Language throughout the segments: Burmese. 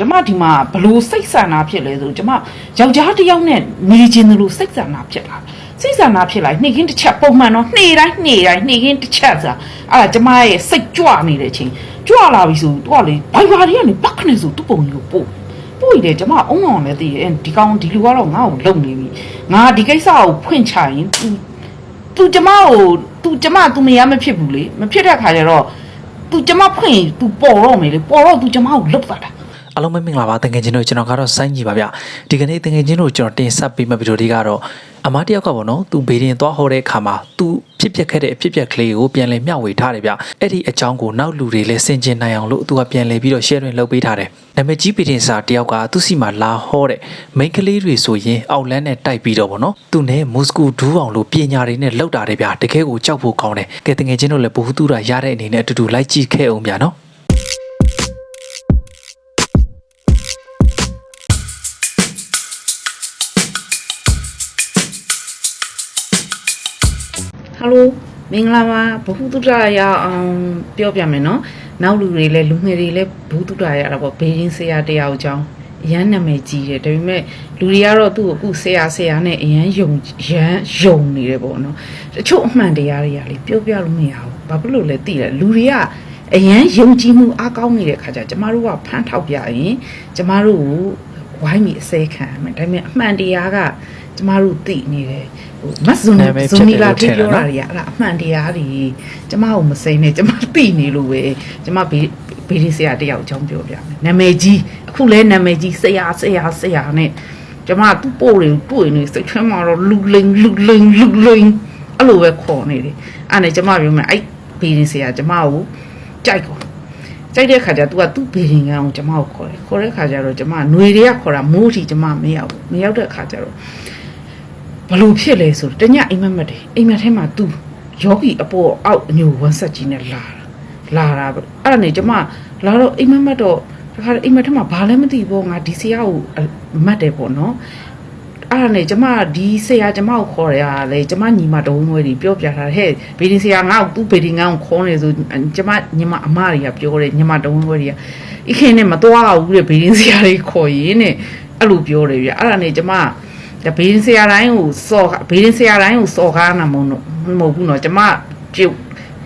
ကျမဒီမှာဘလို့စိတ်ဆန္ဒဖြစ်လဲဆိုကျမယောက်ျားတစ်ယောက်နဲ့နေခြင်းလို့စိတ်ဆန္ဒဖြစ်လာစိတ်ဆန္ဒဖြစ်လာနှိမ့်ခင်းတစ်ချက်ပုံမှန်တော့နှေတိုင်းနှေတိုင်းနှိမ့်ခင်းတစ်ချက်ဆိုတာအဲ့ဒါကျမရဲ့စိတ်ကြွနေတဲ့အချိန်ကြွလာပြီဆိုတော့လေဘိုင်ဘာတွေကနေပတ်ခနေဆိုသူ့ပုံကြီးကိုပို့ပို့ရတယ်ကျမအုံအောင်လည်းသိတယ်ဒီကောင်ဒီလူကတော့ငါ့ကိုလုံနေပြီငါဒီကိစ္စကိုဖွင့်ချရင် तू तू ကျမကို तू ကျမ तू မရမဖြစ်ဘူးလေမဖြစ်တဲ့ခါကျတော့ तू ကျမဖွင့်ရင် तू ပေါ်တော့မယ်လေပေါ်တော့ तू ကျမကိုလုတ်သွားတာ အားလုံးပဲမင်္ဂလာပါတကယ်ချင်းတို့ကျွန်တော်ကတော့စိုင်းကြီးပါဗျဒီကနေ့တကယ်ချင်းတို့ကျွန်တော်တင်ဆက်ပေးမယ့်ဗီဒီယိုလေးကတော့အမတယောက်ကပေါ့နော်သူဘေးရင်သွားဟောတဲ့အခါမှာသူဖြစ်ပျက်ခဲ့တဲ့အဖြစ်ပျက်ကလေးကိုပြန်လည်မျှဝေထားတယ်ဗျအဲ့ဒီအကြောင်းကိုနောက်လူတွေလည်းဆင်ကျင်နိုင်အောင်လို့သူကပြန်လည်ပြီးတော့ share လုပ်ပေးထားတယ်နာမည်ကြီးပေတင်စာတယောက်ကသူ့စီမှာလာဟောတဲ့မိန်းကလေးတွေဆိုရင်အောက်လန်းနဲ့တိုက်ပြီးတော့ပေါ့နော်သူနဲ့မုစကူဒူးအောင်လို့ပညာတွေနဲ့လောက်တာတယ်ဗျတကယ်ကိုကြောက်ဖို့ကောင်းတယ်ကဲတကယ်ချင်းတို့လည်းဘ ഹു တုတာရတဲ့အနေနဲ့အတူတူလိုက်ကြည့်ခဲ့အောင်ဗျနော် ဟယ်လိုမင်္ဂလာပါဘ ഹു တုဒ္ဒရရအောင်ပြောပြမယ်နော်နောက်လူတွေလည်းလူငယ်တွေလည်းဘ ഹു တုဒ္ဒရရတာပေါ့ဘေးရင်းဆရာတယောက်အကြောင်းအရန်နာမည်ကြီးတယ်ဒါပေမဲ့လူတွေကတော့သူ့ကိုအခုဆရာဆရာနဲ့အရန်ယုံရန်ယုံနေတယ်ပေါ့နော်တချို့အမှန်တရားတွေကလေပြောပြလို့မရဘူးဘာဖြစ်လို့လဲသိတယ်လူတွေကအရန်ယုံကြည်မှုအားကောင်းနေတဲ့ခါကျကျမတို့ကဖမ်းထောက်ပြရင်ကျမတို့ကိုဝိုင်းပြီးအစဲခံရမယ်ဒါပေမဲ့အမှန်တရားကကျမတို့သိနေတယ်ဟို မတ်ဇွန် နာမည် ဇွန်နီလာ ဖြစ် ထိ တယ်လို့ ပြော ထင်တယ်နော် တာတွေကအဲ့ဒါအမှန်တရားတွေကျမကိုမစိမ့်နဲ့ကျမသိနေလို့ပဲကျမဘေးဘေးဒီဆရာတယောက်အကြောင်းပြောပြမယ်နာမည်ကြီးအခုလဲနာမည်ကြီးဆရာဆရာဆရာနဲ့ကျမသူ့ပို့တွေတွေ့နေစိတ်ထဲမှာတော့လူလိန်လူလိန်လူလိန်အဲ့လိုပဲခေါ်နေတယ်အဲ့နဲ့ကျမပြောမယ်အဲ့ဘေးဒီဆရာကျမကိုကြိုက်ကောကြိုက်တဲ့ခါကျ तू ကသူ့ဘေးရင်ကန်းကိုကျမကိုခေါ်တယ်ခေါ်တဲ့ခါကျတော့ကျမຫນွေတွေကခေါ်တာမိုးထီကျမမရောက်ဘူးမရောက်တဲ့ခါကျတော့ ဘလို့ဖြစ်လဲဆိုတော့တညအိမ်မက်မက်တယ်အိမ်မက်ထဲမှာ तू ယောဂီအပေါ်အောက်အညိုဝမ်းဆက်ကြီးနဲ့လာတာလာတာပဲအဲ့ဒါနဲ့ကျမလာတော့အိမ်မက်မက်တော့တခါအိမ်မက်ထဲမှာဘာလဲမသိဘောငါဒီဆရာကိုမတ်တယ်ပေါ့နော်အဲ့ဒါနဲ့ကျမဒီဆရာကျမကိုခေါ်ရတာလေကျမညီမတုံးမွေးတွေပြောပြထားတယ်ဟဲ့ဘေဒီဆရာငါ့ကိုသူ့ဘေဒီငါ့ကိုခေါ်နေဆိုကျမညီမအမတွေကပြောတယ်ညီမတုံးမွေးတွေကဤခင်းနဲ့မသွားဘူးတဲ့ဘေဒီဆရာတွေခေါ်ရင်တဲ့အဲ့လိုပြောတယ်ပြအဲ့ဒါနဲ့ကျမ ဒါဘေးရင်ဆရာတိုင်းကိုစော်ဘေးရင်ဆရာတိုင်းကိုစော်ကားနာမဟုတ်တော့မဟုတ်ဘူးနော်ကျမကြည့်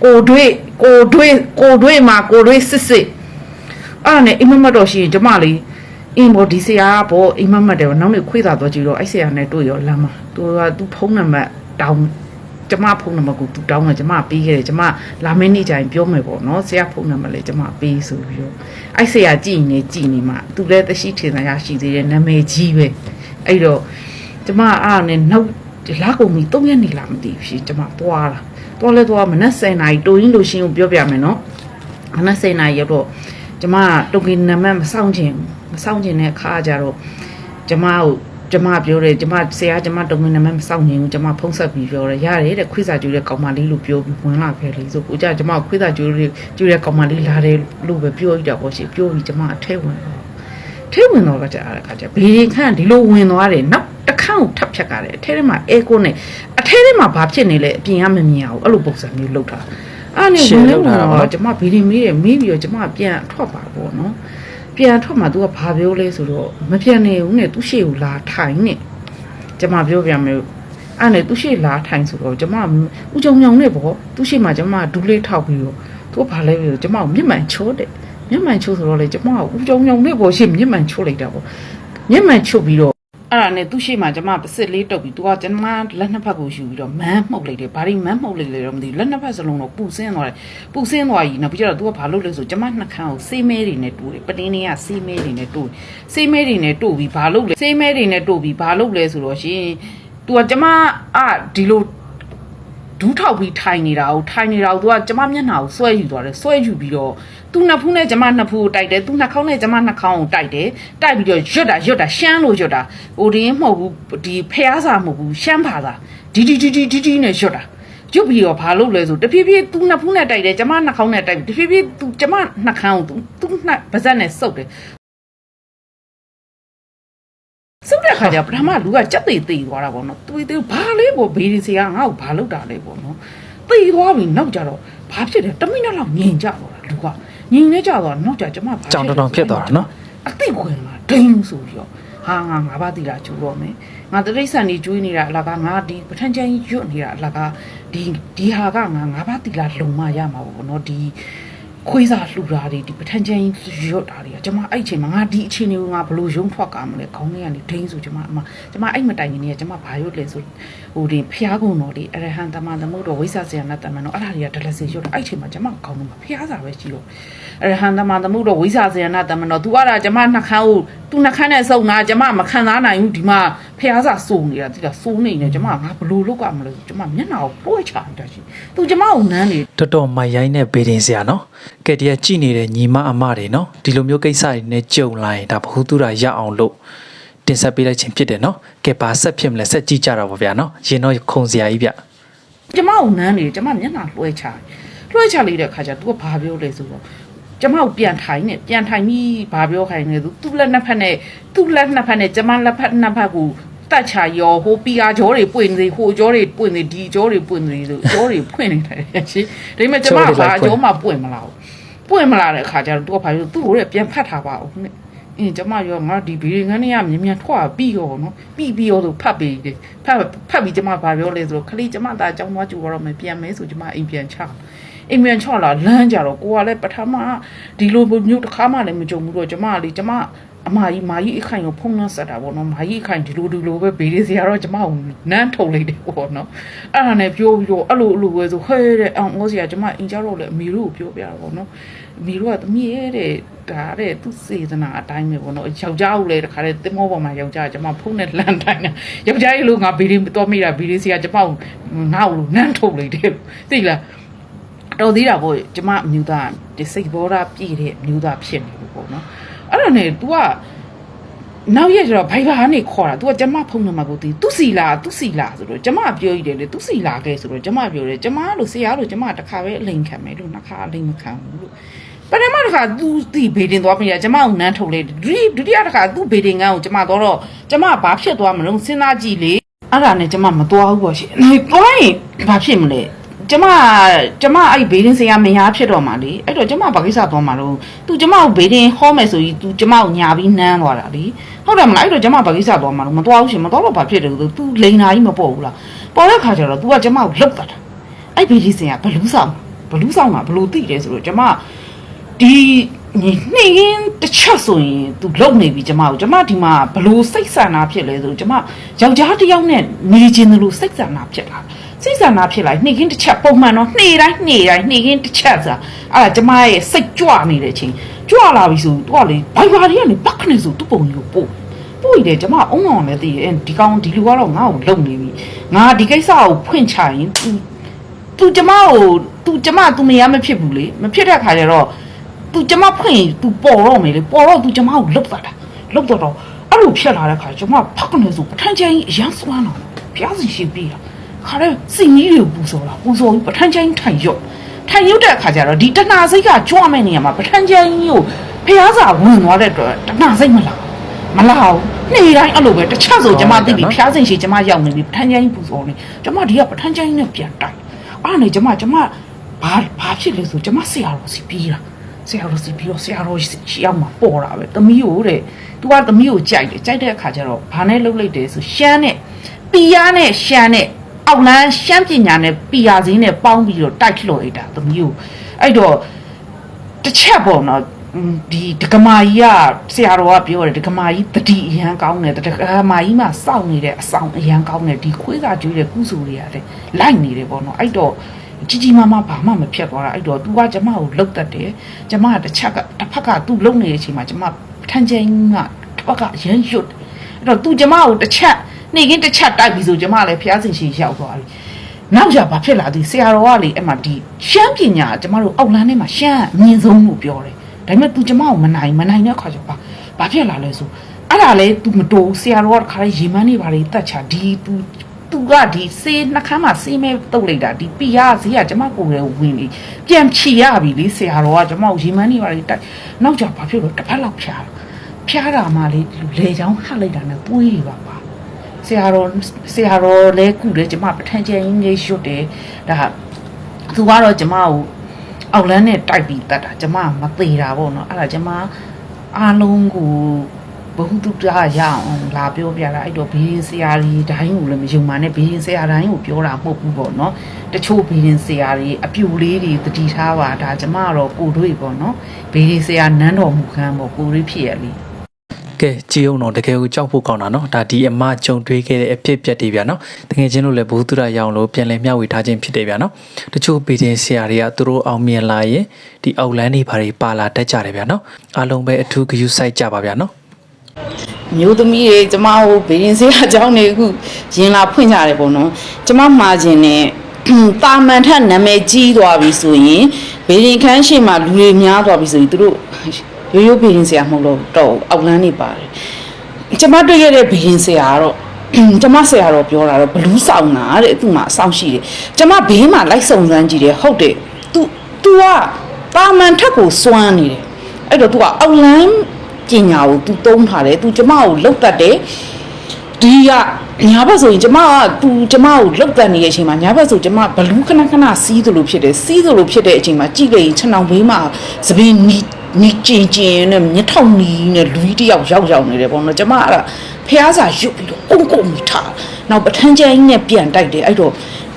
ကိုတွေ့ကိုတွေ့ကိုတွေ့မှာကိုတွေ့စစ်စစ်အဲ့ဒါနဲ့အိမ်မက်မက်တော့ရှိရင်ကျမလေးအင်းဘောဒီဆရာကဘောအိမ်မက်မက်တယ်နောက်နေ့ခွေးသာတော့ကြည့်တော့အဲ့ဆရာနဲ့တွေ့ရောလမ်းမှာသူကသူဖုန်းနံပါတ်တောင်းကျမဖုန်းနံပါတ်ကိုသူတောင်းတယ်ကျမပေးခဲ့တယ်ကျမလာမင်းနေ့ကျရင်ပြောမယ်ပေါ့နော်ဆရာဖုန်းနံပါတ်လည်းကျမပေးဆိုပြီးတော့အဲ့ဆရာကြည့်နေကြည့်နေမှသူလည်းတရှိထင်သာရရှိသေးတယ်နာမည်ကြီးပဲအဲ့တော့ ကျမအဲ့ဒါနဲ့နောက်လာကုန်ပြီ၃ရက်နေလာမသိဘူးရှင်ကျမသွားလာသွားလဲသွားမနက်7နာရီတိုရင်းလို့ရှင်းကိုပြောပြမယ်နော်မနက်7နာရီရောက်တော့ကျမတုတ်ကင်းနံပါတ်မဆောင်ချင်မဆောင်ချင်တဲ့အခါကျတော့ကျမကိုကျမပြောတယ်ကျမဆရာကျမတုံမင်းနံပါတ်မဆောင်ချင်ဘူးကျမဖုံးဆက်ပြီးပြောတယ်ရတယ်တဲ့ခွေးစာကျူးတဲ့ကောင်မလေးလို့ပြောပြီးဝင်လာခဲ့လေဆိုကိုကြကျမခွေးစာကျူးလေးကျူးတဲ့ကောင်မလေးလာတယ်လို့ပဲပြောရတာပေါ့ရှင်ပြောပြီးကျမအထဲဝင်တော့ထိတ်ဝင်တော့ကကြအားခါကျဘေးရင်ခန့်ဒီလိုဝင်သွားတယ်နောက် တစ်ခန့်ကိုထပ်ဖြတ်ကြတယ်အထဲထဲမှာအဲကိုနဲ့အထဲထဲမှာဘာဖြစ်နေလဲအပြင်ကမမြင်အောင်အဲ့လိုပုံစံမျိုးလုပ်တာအဲ့နဲ့ဝင်နေတော့ကျမဘေးရင်မေးတယ်မေးပြီးတော့ကျမပြန်ထွက်ပါပေါ့နော်ပြန်ထွက်မှ तू ကဘာပြောလဲဆိုတော့မပြန်နေဘူးနဲ့သူ့ရှေ့ကိုလာထိုင်နဲ့ကျမပြောပြမယ်အဲ့နဲ့သူ့ရှေ့လာထိုင်ဆိုတော့ကျမဦးကြုံညောင်နဲ့ပေါ့သူ့ရှေ့မှာကျမဒူးလေးထောက်ပြီးတော့သူကဘာလဲပြီးတော့ကျမကိုမျက်မှန်ချိုးတယ်မျက်မှန်ချိုးဆိုတော့လေကျမကဦးကြောင်ကြောင်လေးပေါ်ရှိမျက်မှန်ချိုးလိုက်တာပေါ့မျက်မှန်ချိုးပြီးတော့ အဲ့ဒါနဲ့သူ့ရှိမှကျမပစစ်လေးတုပ်ပြီးသူကကျမလက်နှစ်ဖက်ကိုယူပြီးတော့မန်းမှုတ်လိုက်တယ်ဘာလို့မန်းမှုတ်လိုက်လဲတော့မသိဘူးလက်နှစ်ဖက်စလုံးတော့ပူဆင်းသွားတယ်ပူဆင်းသွားပြီနောက်ပြီးတော့သူကဘာလုပ်လဲဆိုကျမနှခမ်းကိုစေးမဲတွေနဲ့တူတယ်ပတင်းတွေကစေးမဲတွေနဲ့တူစေးမဲတွေနဲ့တူပြီးဘာလုပ်လဲစေးမဲတွေနဲ့တူပြီးဘာလုပ်လဲဆိုတော့ရှင်သူကကျမအာဒီလိုဒူးထောက်ပြီးထိုင်နေတာကိုထိုင်နေတာကိုသူကကျမမျက်နှာကိုဆွဲယူသွားတယ်ဆွဲယူပြီးတော့ သူနှစ်ဖူးနဲ့ကျမနှစ်ဖူးကိုတိုက်တယ်သူနှစ်ခေါင်းနဲ့ကျမနှစ်ခေါင်းကိုတိုက်တယ်တိုက်ပြီးတော့ရွတ်တာရွတ်တာရှမ်းလို့ရွတ်တာဟိုဒီမဟုတ်ဘူးဒီဖျားစာမဟုတ်ဘူးရှမ်းဘာသာဒီဒီဒီဒီဒီဒီနဲ့ရွတ်တာရွတ်ပြီးတော့ဘာလုပ်လဲဆိုတဖြည်းဖြည်းသူနှစ်ဖူးနဲ့တိုက်တယ်ကျမနှစ်ခေါင်းနဲ့တိုက်ပြီးတဖြည်းဖြည်းသူကျမနှစ်ခေါင်းကိုသူသူနှစ်ပါဇက်နဲ့စုပ်တယ်စုပ်တဲ့ခါကျပထမလူကကြက်သိသိသွားတာပေါ့နော်သူသူဘာလေးပေါ့ဘေးဒီစီကငါ့ကိုဘာလုပ်တာလဲပေါ့နော်သိသွားပြီနောက်ကြတော့ဘာဖြစ်လဲတမိနစ်လောက်ငြိမ်ကြတော့တာလူက ငြိမ်နေကြတော့နောက်ကြကျမဘာကြောင်တောင်တောင်ဖြစ်သွားတာနော်အသိခွင်မှာဒိန်းဆိုပြီးတော့ဟာငါငါးပါးတီလာကျူတော့မယ်ငါတရိတ်ဆန်ကြီးကျွေးနေတာအလကားငါဒီပထန်ချန်ကြီးရွတ်နေတာအလကားဒီဒီဟာကငါငါးပါးတီလာလုံမရမှာပေါ့နော်ဒီ ခွေးစားလှူတာတွေဒီပထန်ချန်ကြီးရွတ်တာတွေကကျွန်မအဲ့အချိန်မှာငါဒီအချိန်တွေကိုငါဘလို့ရုံထွက်ကမလဲခေါင်းထဲကနေဒိန်းဆိုကျွန်မအမကျွန်မအဲ့မတိုင်ခင်နေကကျွန်မဘာရွတ်လဲဆိုဟိုဒီဖျားကုန်တော်ဒီအရဟံတမန်သမုဒ္ဒဝိဆာဇေယနာတမန်တော်အဲ့ဒါတွေကဒလစီရွတ်တာအဲ့အချိန်မှာကျွန်မခေါင်းထဲမှာဖျားစာပဲရှိလို့အရဟံသမန်သမုဒ္ဒဝိဇာဇေယနာတမန်တော် तू ကတာကျမနှခမ်းကိုသူနှခမ်းနဲ့စုံတာကျမမခံစားနိုင်ဘူးဒီမှာဖះစာစုံနေတာတိကစိုးနေနေကျမကဘလို့လောက်ကမလို့ကျမမျက်နှာကိုတွေးချင်တာရှိသူကျမကိုနမ်းနေတော်တော်မိုက်ရိုင်းနဲ့ဘေးတင်စရာနော်ကဲတည်းကကြည်နေတဲ့ညီမအမတွေနော်ဒီလိုမျိုးကိစ္စတွေနဲ့ကြုံလာရင်ဒါဘ ഹു သူတာရအောင်လို့တင်ဆက်ပေးလိုက်ခြင်းဖြစ်တယ်နော်ကဲပါဆက်ဖြစ်မလဲဆက်ကြည့်ကြတာပေါ့ဗျာနော်ရင်တော့ခုံစရာကြီးဗျကျမကိုနမ်းနေကျမမျက်နှာလွှဲချလွှဲချလိုက်တဲ့ခါကျ तू ကဘာပြောလဲဆိုတော့ ကျမကိုပြန်ထိုင်နေပြန်ထိုင်ပြီးဘာပြောခိုင်းလဲသူသူ့လက်နှစ်ဖက်နဲ့သူ့လက်နှစ်ဖက်နဲ့ကျမလက်ဖက်နှစ်ဖက်ကိုတက်ချာရောဟိုပီယာကြောတွေပွင့်နေဟိုကြောတွေပွင့်နေဒီကြောတွေပွင့်နေလို့ကြောတွေဖွင့်နေတယ်ရှင်ဒါပေမဲ့ကျမကဘာကြောမှပွင့်မလာဘူးပွင့်မလာတဲ့အခါကျတော့သူကဘာပြောသူ့ကိုလည်းပြန်ဖတ်ထားပါဦးနဲ့အင်းကျမရောငါဒီဗီဒီငန်းနေရမြင်မြန်ထွားပြီးရောနော်ပြီးပြီးရောဆိုဖတ်ပြီးတယ်ဖတ်ဖတ်ပြီးကျမဘာပြောလဲဆိုတော့ခလေးကျမသားအကြောင်းသွားကြည့်တော့မယ်ပြန်မဲဆိုကျမအိမ်ပြန်ချ အိမ်ပြန်ချလာလမ်းကြတော့ကိုကလည်းပထမဒီလိုမျိုးတစ်ခါမှလည်းမကြုံဘူးတော့ကျမကလေကျမအမကြီးမာကြီးအခိုင်ကိုဖုံးနှဆက်တာပေါ့နော်မာကြီးအခိုင်ဒီလိုဒီလိုပဲဘေးလေးစရာတော့ကျမကိုနန်းထုတ်လိုက်တယ်ပေါ့နော်အဲ့ဒါနဲ့ပြောပြီးတော့အဲ့လိုအဲ့လိုပဲဆိုဟဲတဲ့အောင်ငိုစရာကျမအင်ကြတော့လေအမေတို့ကိုပြောပြတာပေါ့နော်အမေတို့ကသမီးရဲ့တဲ့ဒါတဲ့သူစေတနာအတိုင်းပဲပေါ့နော်ယောက်ျားကိုလည်းတခါတည်းတင်မောပေါ်မှာယောက်ျားကျမဖုံးနဲ့လန်တိုင်းယောက်ျားကြီးလို့ငါဘေးလေးတော့မိတာဘေးလေးစရာကျမကိုငါ့ကိုနန်းထုတ်လိုက်တယ်သိလား တော်သေးတာပေါ့ကျမအမျိုးသားဒီစိတ်ဘောဓာပြည့်တဲ့အမျိုးသားဖြစ်နေလို့ပေါ့နော်အဲ့ဒါနဲ့ तू ကနောက်ရက်ကျတော့ဘိုင်ဘာကနေခေါ်တာ तू ကကျမဖုန်းနံပါတ်ကိုတီးသူစီလာသူစီလာဆိုတော့ကျမပြောရည်တယ်လေသူစီလာခဲ့ဆိုတော့ကျမပြောတယ်ကျမလို့ဆရာလို့ကျမတစ်ခါပဲအလိန်ခံမယ်လို့နှစ်ခါအလိန်မခံဘူးလို့ပထမတစ်ခါ तू တီဘေဒင်သွားပြီကျမကိုနန်းထုတ်လေဒုတိဒုတိယတစ်ခါ तू ဘေဒင်ကန်းကိုကျမတော့တော့ကျမဘာဖြစ်သွားမလို့စဉ်းစားကြည့်လေအဲ့ဒါနဲ့ကျမမသွားဘူးပေါ့ရှင်။နေသွားရင်ဘာဖြစ်မလဲ။ ကျမကျမအဲ့ဘေးရင်ဆရာမယားဖြစ်တော့မှလေအဲ့တော့ကျမဘာကိစ္စသွားမှာလို့ तू ကျမကိုဘေးရင်ဟောမယ်ဆိုရင် तू ကျမကိုညာပြီးနမ်းသွားတာလေဟုတ်တယ်မလားအဲ့တော့ကျမဘာကိစ္စသွားမှာလို့မသွားဘူးရှင်မသွားတော့ဘာဖြစ်တယ်လို့ तू လိန်နာကြီးမပေါ့ဘူးလားပေါ်တဲ့ခါကျတော့ तू ကကျမကိုလှုပ်တာအဲ့ဘေးရင်ဆရာဘလူးဆောင်ဘလူးဆောင်မှာဘလူးတိတယ်ဆိုတော့ကျမဒီနေရင်တစ်ချက်ဆိုရင် तू လုံနေပြီကျမကိုကျမဒီမှာဘလို့စိတ်ဆန္ဒဖြစ်လဲဆိုကျမယောက်ျားတစ်ယောက်နဲ့နေခြင်းလို့စိတ်ဆန္ဒဖြစ်လာ စိတ်ဆန္ဒဖြစ်လာနှိခင်းတစ်ချက်ပုံမှန်တော့နှေတိုင်းနှေတိုင်းနှိခင်းတစ်ချက်ဆိုတာအဲ့ဒါကျမရဲ့စိတ်ကြွနေတဲ့အချိန်ကြွလာပြီဆိုသူကလေဘိုင်ဘာတွေကနေပတ်ခနဲ့ဆိုသူ့ပုံကြီးကိုပို့ပို့ရတယ်ကျမအုံအောင်လည်းသိတယ်ဒီကောင်ဒီလူကတော့ငါ့ကိုလုံနေပြီငါဒီကိစ္စကိုဖွင့်ချရင်သူသူကျမကိုသူကျမသူမရမဖြစ်ဘူးလေမဖြစ်တဲ့ခါကျတော့သူကျမဖွင့်ရင်သူပေါ်တော့မယ်လေပေါ်တော့သူကျမကိုလုတ်သွားတာလုတ်တော့အဲ့လိုဖြစ်လာတဲ့ခါကျမဖက်ကနေဆိုပထမချင်းအရန်စွမ်းတော့ဖျားစီရှင်ပြီးတာ ခါတဲ့စိတ်ကြီးတွေပူစော်လာပူစော်ပြီးပထန်ချင်ထိုင်ရုပ်ထိုင်ရုပ်တဲ့အခါကျတော့ဒီတဏှာစိတ်ကကြွမဲ့နေရမှာပထန်ချင်ကြီးကိုဖျားစာဝင်သွားတဲ့အတွက်တဏှာစိတ်မလာမလာဘူးနေ့တိုင်းအဲ့လိုပဲတစ်ချက်ဆိုကျမသိပြီဖျားစိတ်ရှိကျမရောက်နေပြီပထန်ချင်ကြီးပူစော်နေကျမဒီကပထန်ချင်ကြီးနဲ့ပြန်တိုက်အဲ့နဲ့ကျမကျမဘာဘာဖြစ်လဲဆိုကျမဆရာတော်စီပြီးတာဆရာတော်စီပြီးတော့ဆရာတော်ရှိအောင်မှာပေါ်တာပဲသမီးကိုတဲ့သူကသမီးကိုကြိုက်တယ်ကြိုက်တဲ့အခါကျတော့ဘာနဲ့လှုပ်လိုက်တယ်ဆိုရှမ်းနဲ့ပီယာနဲ့ရှမ်းနဲ့ အောက်လန်းရှမ်းပညာနဲ့ပီယာစင်းနဲ့ပေါင်းပြီးတော့တိုက်လှော်လိုက်တာသမီးကိုအဲ့တော့တစ်ချက်ပေါ့နော်อืมဒီဒကမာကြီးကဆရာတော်ကပြောတယ်ဒကမာကြီးတတိအရန်ကောင်းတယ်ဒကမာကြီးမှာစောင့်နေတဲ့အဆောင်အရန်ကောင်းတယ်ဒီခွေးကကျွေးတဲ့ကုစုတွေရတယ်လိုက်နေတယ်ပေါ့နော်အဲ့တော့ ကြီးကြီးမားမားဘာမှမဖြတ်သွားတာအဲ့တော့ तू ကကျမကိုလှုပ်တတ်တယ်ကျမကတစ်ချက်ကတစ်ဖက်က तू လှုပ်နေတဲ့အချိန်မှာကျမထန်ချင်းကတစ်ဖက်ကရမ်းရွတ်အဲ့တော့ तू ကျမကိုတစ်ချက် နေကင်းတစ်ချက်တိုက်ပြီးဆိုကျမလည်းဖျားစင်ရှိရောက်သွားပြီနောက်ကြဘာဖြစ်လာသည်ဆရာတော်ကလေအဲ့မှာဒီရှမ်းပညာကျမတို့အောက်လန်းထဲမှာရှမ်းအမြင့်ဆုံးလို့ပြောတယ်ဒါပေမဲ့ तू ကျမကိုမနိုင်မနိုင်တဲ့ခါကျဘာဘာဖြစ်လာလဲဆိုအဲ့ဒါလေ तू မတိုးဆရာတော်ကတခါလေရေမန်းနေပါလေတတ်ချဒီ तू သူကဒီစေးနှခမ်းမှာစေးမဲတုတ်လိုက်တာဒီပီယာဈေးကကျမကိုယ်ရဲ့ဝင်ပြီးပြန်ဖြီရပြီလေဆရာတော်ကကျမကိုရေမန်းနေပါလေတိုက်နောက်ကြဘာဖြစ်လို့တစ်ဖက်လောက်ဖြားဖြားတာမှလေလေချောင်းဟတ်လိုက်တာနဲ့ပွေးတွေပါပါ ဆရာတော်ဆရာတော်လဲကုတယ်ကျမပထန်ချင်ကြီးကြီးရွတ်တယ်ဒါသူကတော့ကျမကိုအောက်လန်းနဲ့တိုက်ပြီးတတ်တာကျမမသေးတာပေါ့နော်အဲ့ဒါကျမအားလုံးကိုဘဟုတုတ္တရအောင်လာပြောပြတာအဲ့တော့ဘေးရင်ဆရာကြီးတိုင်းကိုလည်းမယုံပါနဲ့ဘေးရင်ဆရာတိုင်းကိုပြောတာမဟုတ်ဘူးပေါ့နော်တချို့ဘေးရင်ဆရာတွေအပြူလေးတွေတတိထားပါဒါကျမကတော့ကိုတွေ့ပေါ့နော်ဘေးရင်ဆရာနန်းတော်မူခန်းပေါ့ကိုတွေ့ဖြစ်ရလေ ကဲကြည်အောင်တော့တကယ်ကိုကြောက်ဖို့ကောင်းတာနော်ဒါဒီအမကြုံတွေးခဲ့တဲ့အဖြစ်အပျက်တွေဗျာနော်တကယ်ချင်းလို့လည်းဘုသူရရအောင်လို့ပြန်လည်မျှဝေထားခြင်းဖြစ်တယ်ဗျာနော်တချို့ပေတင်ဆရာတွေကသူတို့အောင်မြင်လာရင်ဒီအောက်လန်းတွေဘာတွေပါလာတတ်ကြတယ်ဗျာနော်အားလုံးပဲအထူးဂရုစိုက်ကြပါဗျာနော်မျိုးသမီးတွေကျမတို့ဘေးရင်ဆရာအကြောင်းတွေအခုရင်လာဖွင့်ကြတယ်ပေါ့နော်ကျမမှာခြင်းနဲ့တာမန်ထက်နာမည်ကြီးသွားပြီဆိုရင်ဘေးရင်ခန်းရှိမှလူတွေများသွားပြီဆိုရင်သူတို့ ရိုးရိုးဘေးရင်ဆရာမဟုတ်တော့တော့ဘူးအောက်လန်းနေပါတယ်ကျမတွေ့ခဲ့တဲ့ဘေးရင်ဆရာကတော့ ကျမဆရာတော့ပြောတာတော့ဘလူးဆောင်တာတဲ့သူ့မှာအဆောင်ရှိတယ်ကျမဘေးမှာလိုက်စုံစမ်းကြည့်တယ်ဟုတ်တယ် तू तू ကတာမန်ထက်ကိုစွမ်းနေတယ်အဲ့တော့ तू ကအောက်လန်းပညာကို तू သုံးထားတယ် तू ကျမကိုလောက်တတ်တယ် ဒီကညာဘက်ဆိုရင်ကျမကသူကျမကိုလောက်တန်နေတဲ့အချိန်မှာညာဘက်ဆိုကျမဘလူးခဏခဏစီးသလိုဖြစ်တယ်စီးသလိုဖြစ်တဲ့အချိန်မှာကြည့်လိုက်ရင်ခြံအောင်ဘေးမှာသပင်း နီနီကျင်ကျင်နဲ့မျက်ထောင်နီနဲ့လူကြီးတစ်ယောက်ရောက်ရောက်နေတယ်ပေါ့နော်ကျမအဲ့ဒါဖះစာရုပ်ပြီးတော့အုံကုံမိထားနောက်ပထန်းကျန်းကြီးနဲ့ပြန်တိုက်တယ်အဲ့တော့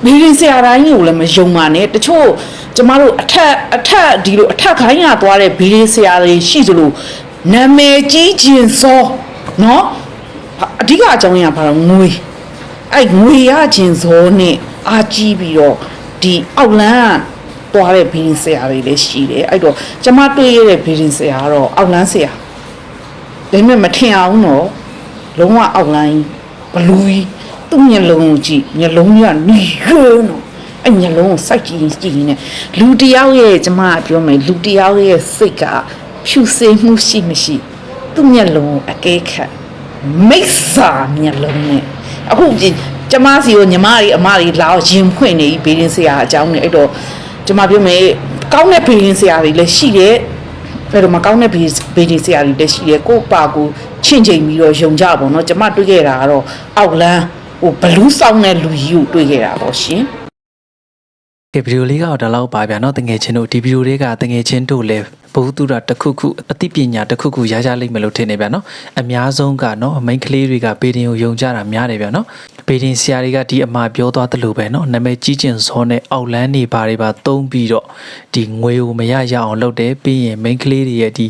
ဘေးရင်ဆရာတိုင်းကိုလည်းမယုံပါနဲ့တချို့ကျမတို့အထက်အထက်ဒီလိုအထက်ခိုင်းရသွားတဲ့ဘေးရင်ဆရာတွေရှိသလိုနာမည်ကြီးခြင်းစောနော်အဓိကအကြောင်းရင်းကဘာလို့ငွေအဲ့ငွေရခြင်းဇောနဲ့အာကြီးပြီးတော့ဒီအောက်လန်းက တွားတဲ့ဘီရင်ဆရာတွေလည်းရှိတယ်အဲ့တော့ကျမတွေ့ရတဲ့ဘီရင်ဆရာကတော့အောက်လန်းဆရာဒါပေမဲ့မထင်အောင်တော့လုံးဝအောက်လန်းကြီးဘလူးကြီးသူ့မျက်လုံးကိုကြည့်မျက်လုံးကြီးကနီရွန်းတော့အဲ့မျက်လုံးကိုစိုက်ကြည့်ရင်ကြည့်ရင်လည်းလူတစ်ယောက်ရဲ့ကျမကပြောမယ်လူတစ်ယောက်ရဲ့စိတ်ကဖြူစင်မှုရှိမရှိသူ့မျက်လုံးကိုအကဲခတ်မိစ္ဆာမျက်လုံးနဲ့အခုဒီကျမစီကိုညီမတွေအမတွေလာအောင်ရင်ဖွင့်နေပြီဘေးရင်ဆရာအကြောင်းနဲ့အဲ့တော့ ကျမပြောမယ်ကောင်းတဲ့ဘေးရင်ဆရာတွေလည်းရှိတယ်အဲ့တော့မကောင်းတဲ့ဘေးဘေးရင်ဆရာတွေလည်းရှိတယ်ကိုယ့်ပါကိုချင့်ချိန်ပြီးတော့ယုံကြပါတော့ကျမတွေ့ခဲ့တာကတော့အောက်လန်းဟိုဘလူးဆောင်တဲ့လူကြီးကိုတွေ့ခဲ့တာပေါ့ရှင် ကဲဗီဒီယိုလေးကတော့ဒါလောက်ပါဗျာเนาะတငယ်ချင်းတို့ဒီဗီဒီယိုလေးကတငယ်ချင်းတို့လည်းဘုသူရတစ်ခုခုအသိပညာတစ်ခုခုရကြလိမ့်မယ်လို့ထင်နေဗျာเนาะအများဆုံးကเนาะမိန်းကလေးတွေကဘေဒင်ကိုယုံကြတာများတယ်ဗျာเนาะ ဘေဒင်ဆရာတွေကဒီအမှားပြောသွားတယ်လို့ပဲเนาะနာမည်ကြီးကျင်စောနဲ့အောက်လန်းနေပါတွေပါသုံးပြီးတော့ဒီငွေကိုမရရအောင်လုပ်တယ်ပြီးရင်မိန်းကလေးတွေရဲ့ဒီ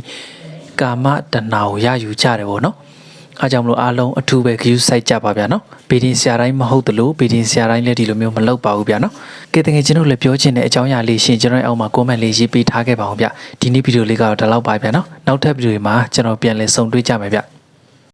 ကာမတဏှာကိုရယူကြတယ်ပေါ့เนาะ အားကြောင့်မလို့အားလုံးအထူးပဲ view site ကြပါဗျာနော်ဗီဒီဆရာတိုင်းမဟုတ်တလို့ဗီဒီဆရာတိုင်းလည်းဒီလိုမျိုးမလုပ်ပါဘူးဗျာနော်ကဲတကယ်ကျွန်တော်လည်းပြောချင်တဲ့အကြောင်းအရာလေးရှင်ကျွန်တော်ရဲ့အောက်မှာ comment လေးရေးပေးထားခဲ့ပါအောင်ဗျဒီနေ့ဗီဒီယိုလေးကတော့ဒီလောက်ပါဗျာနော်နောက်ထပ်ဗီဒီယိုမှာကျွန်တော်ပြန်လည်ဆုံတွေ့ကြမယ်ဗျ